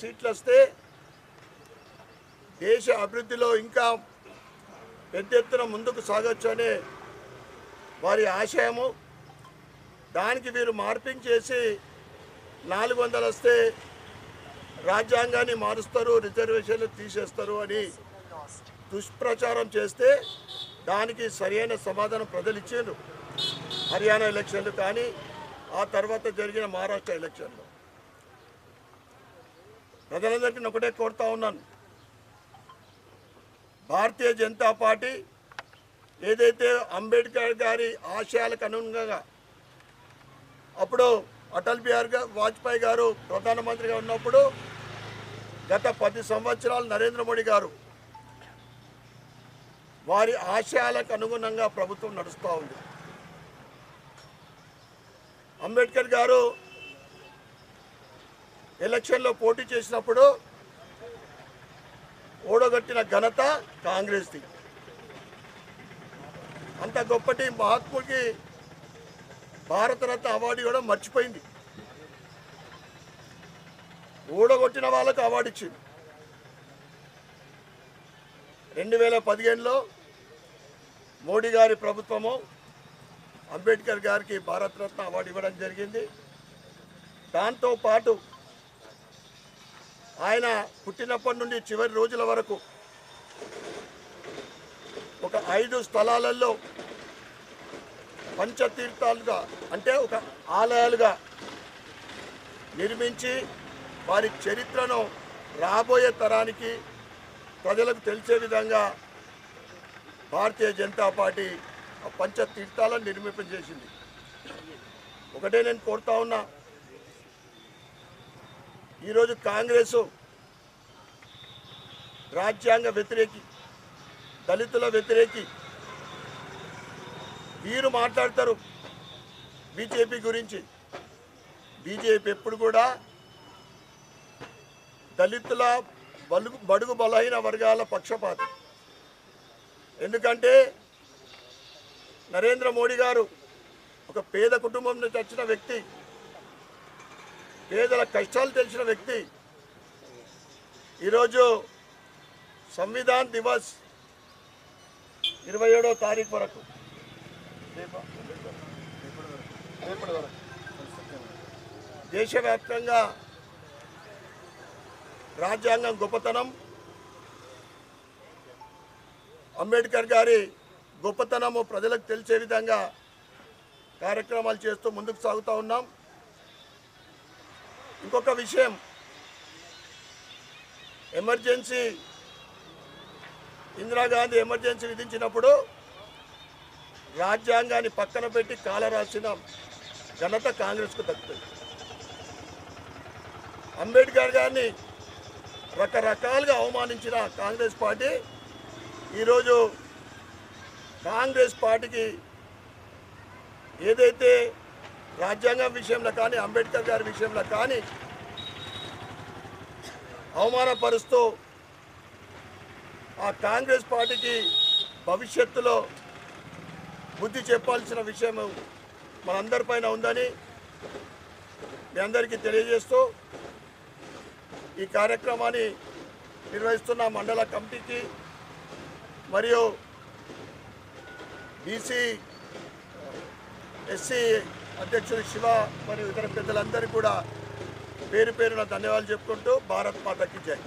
సీట్లు వస్తే దేశ అభివృద్ధిలో ఇంకా పెద్ద ఎత్తున ముందుకు సాగొచ్చు అనే వారి ఆశయము. దానికి వీరు మార్పింగ్ చేసి నాలుగు వందలు వస్తే రాజ్యాంగాన్ని మారుస్తారు రిజర్వేషన్లు తీసేస్తారు అని దుష్ప్రచారం చేస్తే దానికి సరైన సమాధానం ప్రజలు ఇచ్చారు హర్యానా ఎలక్షన్లు కానీ ఆ తర్వాత జరిగిన మహారాష్ట్ర ఎలక్షన్లు. ప్రజలందరికీ నేను ఒకటే కోరుతా ఉన్నాను. భారతీయ జనతా పార్టీ ఏదైతే అంబేద్కర్ గారి ఆశయాలకు అనుగుణంగా అప్పుడు అటల్ బిహారీ గారు వాజ్పేయి గారు ప్రధానమంత్రిగా ఉన్నప్పుడు గత పది సంవత్సరాలు నరేంద్ర మోడీ గారు వారి ఆశయాలకు అనుగుణంగా ప్రభుత్వం నడుస్తూ ఉంది. అంబేద్కర్ గారు ఎలక్షన్లో పోటీ చేసినప్పుడు ఓడగొట్టిన ఘనత కాంగ్రెస్ది. అంత గొప్పటి మహాత్ముడికి భారతరత్న అవార్డు కూడా మర్చిపోయింది. ఓడగొట్టిన వాళ్ళకు అవార్డు ఇచ్చింది. రెండు వేల పదిహేనులో మోడీ గారి ప్రభుత్వము అంబేద్కర్ గారికి భారతరత్న అవార్డు ఇవ్వడం జరిగింది. దాంతో పాటు ఆయన పుట్టినప్పటి నుండి చివరి రోజుల వరకు ఒక ఐదు స్థలాలలో పంచతీర్థాలుగా అంటే ఒక ఆలయాలుగా నిర్మించి వారి చరిత్రను రాబోయే తరానికి ప్రజలకు తెలిసే విధంగా భారతీయ జనతా పార్టీ ఆ పంచతీర్థాలను నిర్మింపజేసింది. ఒకటే నేను కోరుతా ఉన్నా ఈరోజు కాంగ్రెస్ రాజ్యాంగ వ్యతిరేకి దళితుల వ్యతిరేకి వీరు మాట్లాడతారు బీజేపీ గురించి. బీజేపీ ఎప్పుడు కూడా దళితుల బలుగు బడుగు బలహీన వర్గాల పక్షపాతి. ఎందుకంటే నరేంద్ర మోడీ గారు ఒక పేద కుటుంబం నుంచి వచ్చిన వ్యక్తి. పేదల కష్టాలు తెలిసిన వ్యక్తి. ఈరోజు సంవిధాన్ దివస్ ఇరవై ఏడో తారీఖు వరకు. దేశవ్యాప్తంగా రాజ్యాంగం గొప్పతనం. అంబేద్కర్ గారి గొప్పతనము ప్రజలకు తెలిసే విధంగా కార్యక్రమాలు చేస్తూ ముందుకు సాగుతూ ఉన్నాం. ఇంకొక విషయం. ఎమర్జెన్సీ. ఇందిరాగాంధీ ఎమర్జెన్సీ విధించినప్పుడు రాజ్యాంగాన్ని పక్కన పెట్టి కాల రాసిన ఘనత కాంగ్రెస్కు దక్కుతుంది. అంబేద్కర్ గారిని రకరకాలుగా అవమానించిన కాంగ్రెస్ పార్టీ ఈరోజు కాంగ్రెస్ పార్టీకి ఏదైతే రాజ్యాంగం విషయంలో కానీ అంబేద్కర్ గారి విషయంలో కానీ అవమానపరుస్తూ ఆ కాంగ్రెస్ పార్టీకి భవిష్యత్తులో బుద్ధి చెప్పాల్సిన విషయం మనందరిపైన ఉందని మీ అందరికీ తెలియజేస్తూ ఈ కార్యక్రమాన్ని నిర్వహిస్తున్న మండల కమిటీకి మరియు బీసీ ఎస్సీ అధ్యక్షుడు శివ మరియు ఇతర పెద్దలందరూ కూడా పేరు పేరున ధన్యవాదాలు చెప్పుకుంటూ భారత్ మాతకి జై.